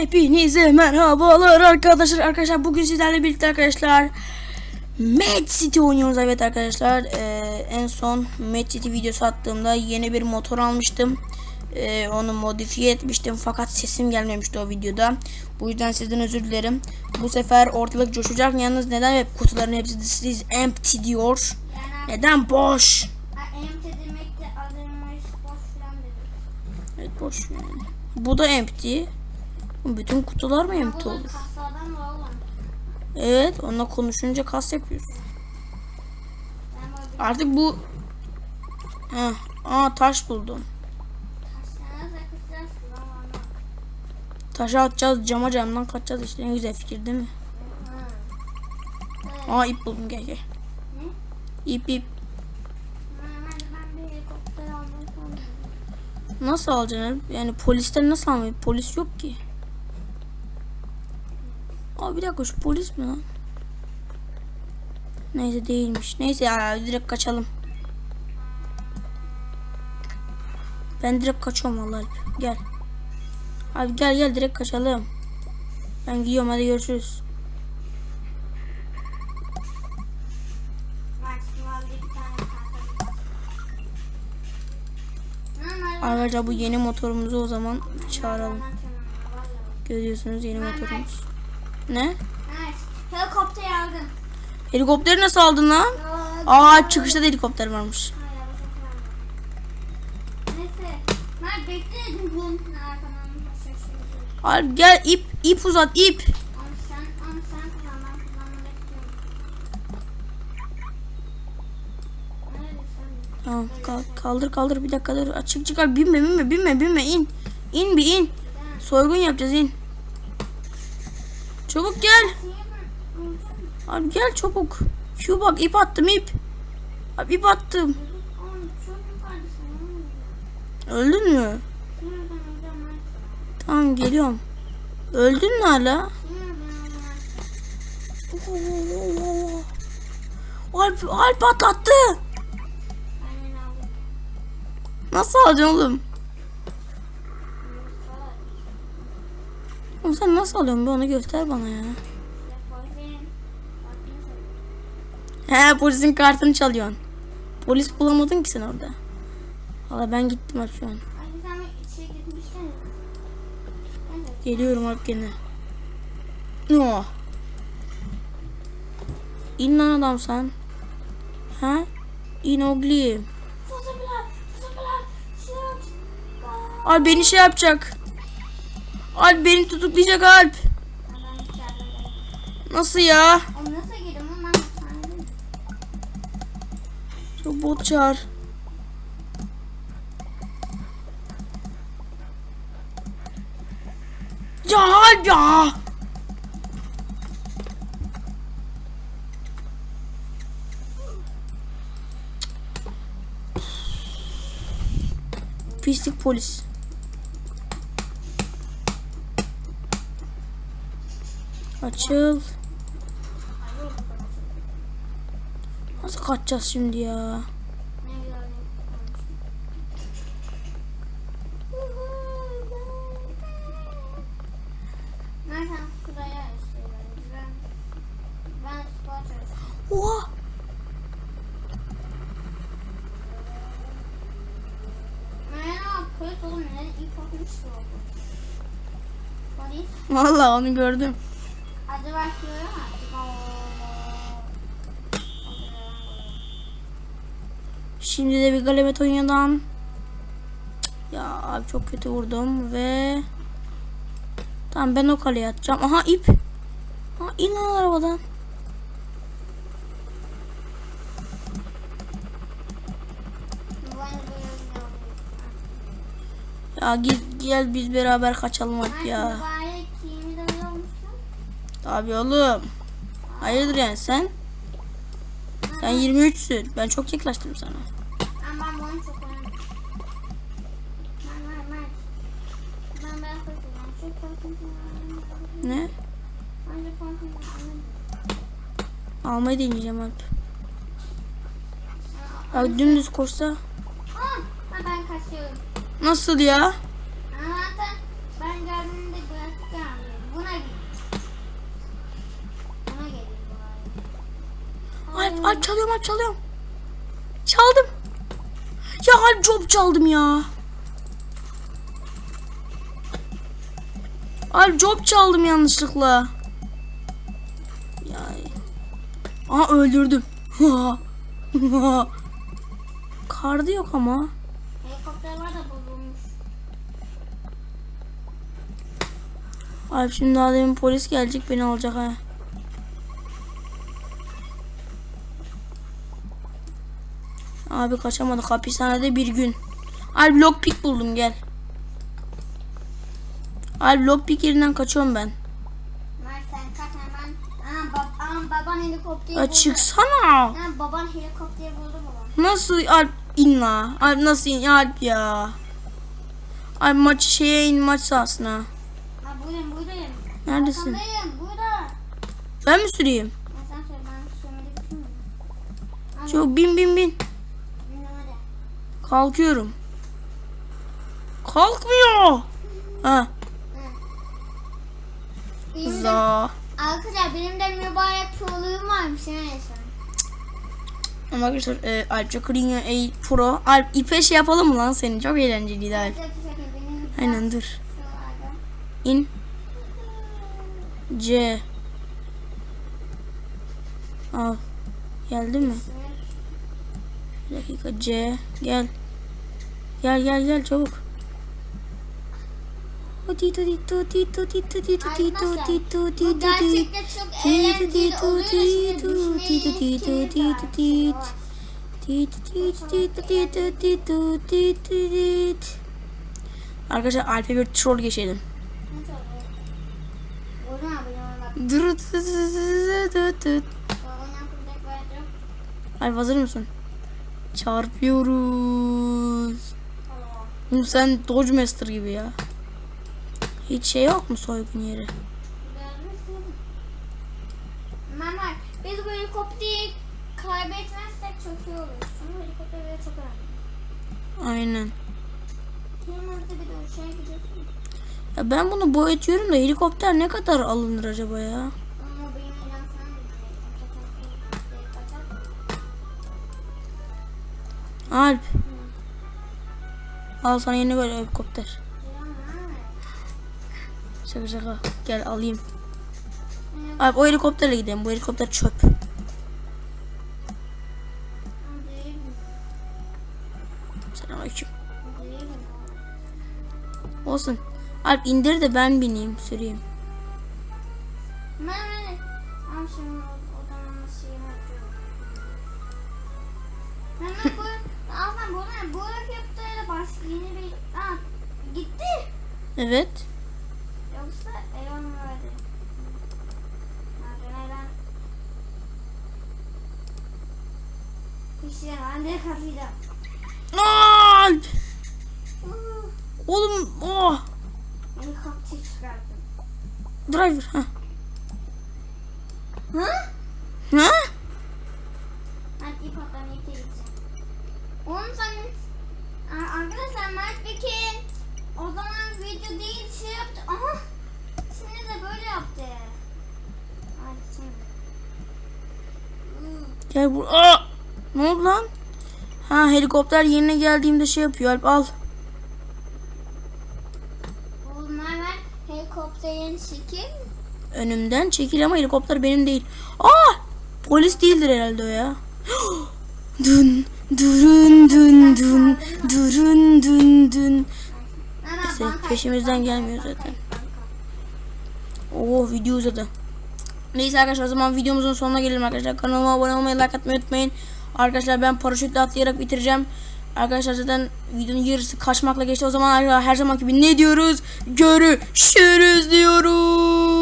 Hepinize merhabalar arkadaşlar. Arkadaşlar bugün sizlerle birlikte arkadaşlar Mad City oynuyoruz evet arkadaşlar. Ee, en son Mad City videosu attığımda yeni bir motor almıştım. Ee, onu modifiye etmiştim fakat sesim gelmemişti o videoda. Bu yüzden sizden özür dilerim. Bu sefer ortalık coşacak. Yalnız neden hep kutuların hepsi is empty diyor? Neden boş? Empty demek de adımız boş falan dedik. Evet boş yani. Bu da empty. Bütün kutular mı empty olur? Evet, onunla konuşunca kas yapıyorsun. Artık bu Heh, aa taş buldum. Taşı atacağız, cama camdan kaçacağız işte en güzel fikir değil mi? Aa ip buldum gel gel. İp ip. Nasıl alacaksın? Yani polisten nasıl almayı? Polis yok ki. Aa bir dakika şu polis mi lan? Neyse değilmiş. Neyse ya direkt kaçalım. Ben direkt kaçıyorum vallahi. Gel. Abi gel gel direkt kaçalım. Ben gidiyorum hadi görüşürüz. Arkadaşlar bu yeni motorumuzu o zaman çağıralım. Görüyorsunuz yeni motorumuz. Ne? Evet. Helikopter aldım. Helikopteri nasıl aldın lan? Aa çıkışta da helikopter varmış. Hayır. Abi gel ip ip uzat ip. Kal- kaldır kaldır bir dakika dur. Açık çıkar binme binme binme binme in. İn bir in. Soygun yapacağız in. Çabuk gel. Abi gel çabuk. Şu bak ip attım ip. Abi ip attım. Öldün mü? Tamam geliyorum. Öldün mü hala? Alp, Alp atlattı. Ben yine aldım. Nasıl alacaksın oğlum? Oğlum sen nasıl alıyorsun bir onu göster bana ya. He polisin kartını çalıyorsun. Polis bulamadın ki sen orada. Valla ben gittim Alp şu an. Geliyorum Alp gene. No. İn lan adam sen. Ha? İn. Gol. Alp beni şey yapacak. Alp beni tutuklayacak Alp. Nasıl ya? Şu bot çağır. Ya Alp ya. Pislik polis. Açıl. Nasıl kaçacağız şimdi ya? Oha! Vallahi onu gördüm. Şimdi de bir galibet oynadan. Ya abi çok kötü vurdum ve Tamam ben o kaleye atacağım. Aha ip. Aha in lan arabadan. Ya git gel biz beraber kaçalım hadi ya. Abi oğlum. Hayırdır yani sen? Sen 23'sün. Ben çok yaklaştım sana. Ne? Almayı deneyeceğim Alp. Ya dümdüz koşsa. Nasıl ya? Zaten ben geldiğimde Alp, Alp çalıyorum Alp çalıyorum. Çaldım. Ya Alp job çaldım ya. Alp job çaldım yanlışlıkla. Ya. Aha öldürdüm. Kardı yok ama. Helikopter var da bozulmuş. Alp şimdi daha demin polis gelecek beni alacak ha. Abi kaçamadık hapishanede bir gün. Alp lockpick buldum gel. Alp lockpick yerinden kaçıyorum ben. Baban helikopteri Ya buldu. çıksana. Aa, baban helikopteri buldu baba. Nasıl Alp in la. Alp nasıl in Alp ya. Alp maç şeye in maç sahasına. Ha buradayım buradayım. Neredesin? Arkandayım burada. Ben mi süreyim? Ha, sen söyle ben düşünmüyorum. Çok bin bin bin. Kalkıyorum. Kalkmıyor. Ha. Benim de, Za. arkadaşlar benim de mübarek proluğum varmış. Ne yaşam? Ama arkadaşlar e, Alp Çakır'ın A Pro. Alp ipe şey yapalım mı lan senin? Çok eğlenceliydi Alp. Aynen dur. İn. C. Al. Geldi mi? Bir dakika C. Gel. Gel gel gel çabuk. Tito tito tito tito tito tito tito tito gerçekten çok eğlenceli oluyor da şimdi düşmeyi kim var? Arkadaşlar Alp'e bir troll geçelim. Dur. Alp hazır mısın? Çarpıyoruz. Oğlum sen Dodge Master gibi ya. Hiç şey yok mu soygun yeri? Mehmet biz bu helikopteri kaybetmezsek çok iyi olur. Ama helikopter böyle çok önemli. Aynen. Ya ben bunu boyatıyorum da helikopter ne kadar alınır acaba ya? Alp. Al sana yeni böyle helikopter. Şaka şaka. Gel alayım. Alp o helikopterle gidelim. Bu helikopter çöp. Selamünaleyküm. Olsun. Alp indir de ben bineyim süreyim. Mehmet. Al şunu Bunu. Bu helikopterle başka yeni bir. Aa gitti. Evet. Yoksa Eon verdi. Neden? İşte ben de kapıyordum. Alp. Oğlum oh. Helikopter çıkardım. Driver. Ha. Hı? Ha? Ben ip atlamayı geleceğim. Oğlum sen... Aa, Arkadaşlar Mert Bekin o zaman video değil şey yaptı. Aha! Şimdi de böyle yaptı. Ay şimdi. Hmm. Gel bur. Aa! Ne oldu lan? Ha helikopter yerine geldiğimde şey yapıyor Alp al. Oğlum Mehmet helikopterin şekil. Önümden çekil ama helikopter benim değil. Aa! Polis değildir herhalde o ya. dün durun dün dün durun dün dün. Neyse, peşimizden gelmiyor zaten. Oo video uzadı. Neyse arkadaşlar o zaman videomuzun sonuna gelelim arkadaşlar. Kanalıma abone olmayı, like atmayı unutmayın. Arkadaşlar ben paraşütle atlayarak bitireceğim. Arkadaşlar zaten videonun yarısı kaçmakla geçti. O zaman her zamanki gibi ne diyoruz? Görüşürüz diyoruz.